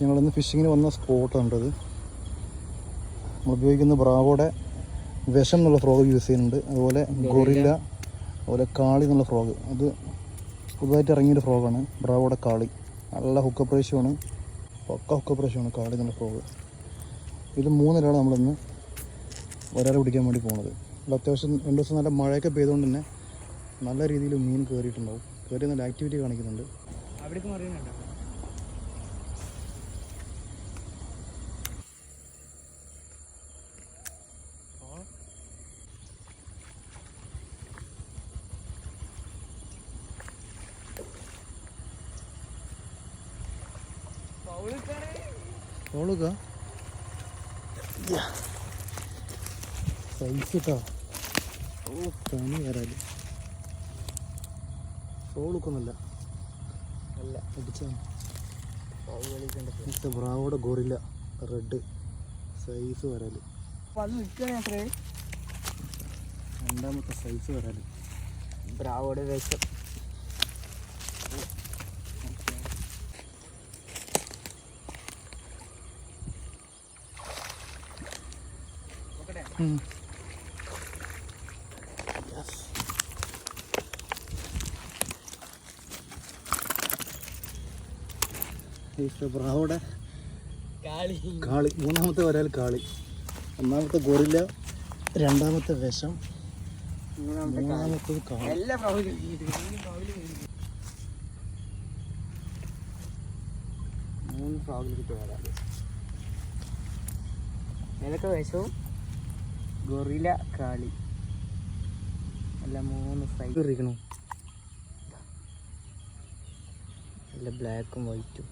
ഞങ്ങളിന്ന് ഫിഷിങ്ങിന് വന്ന സ്പോട്ടാണിത് നമ്മൾ ഉപയോഗിക്കുന്ന ബ്രാവോടെ വിഷം എന്നുള്ള ഫ്രോഗ് യൂസ് ചെയ്യുന്നുണ്ട്. അതുപോലെ ഗൊറില്ല അതുപോലെ കാളി എന്നുള്ള ഫ്രോഗ് അത് പുതുതായിട്ട് ഇറങ്ങിയൊരു ഫ്രോഗാണ് ബ്രാവോടെ കാളി. നല്ല ഹുക്കപ്പ് റേഷ്യോണ് പക്ക ഹുക്കപ്പ് റേഷ്യോണ് കാളി എന്നുള്ള ഫ്രോഗ് ഇത് മൂന്നിലാണ് നമ്മളിന്ന് ഒരാളെ പിടിക്കാൻ വേണ്ടി പോകുന്നത് ഇവിടെ അത്യാവശ്യം രണ്ട് ദിവസം നല്ല മഴയൊക്കെ പെയ്തുകൊണ്ട് തന്നെ നല്ല രീതിയിൽ മീൻ കയറിയിട്ടുണ്ടാവും കയറി നല്ല ആക്ടിവിറ്റി കാണിക്കുന്നുണ്ട്. അവിടേക്ക് മറിയുന്നുണ്ടോ? ഓളുക സൈസ് കേട്ടോ ഓ പണി വരാൽ സോളുക്കൊന്നുമില്ല അല്ല. അടിച്ചാണ്. ബ്രാവോടെ ഗോറില്ല. റെഡ്. സൈസ് വരാൽ രണ്ടാമത്തെ സൈസ് വരാൽ ബ്രാവോടെ വിഷം. ബ്രാവോടെ കാളി. മൂന്നാമത്തെ വരാൽ കാളി. ഒന്നാമത്തെ ഗോറില്ല. രണ്ടാമത്തെ വിഷം. മൂന്നാമത്തെ കാളി. മൂന്നാമത്തത് മൂന്ന് പ്രാവിൽ കിട്ടും ഏതൊക്കെ വിഷവും? ഗൊറില കാളി. അല്ല മൂന്ന് സൈസ് അല്ല ബ്ലാക്കും വൈറ്റും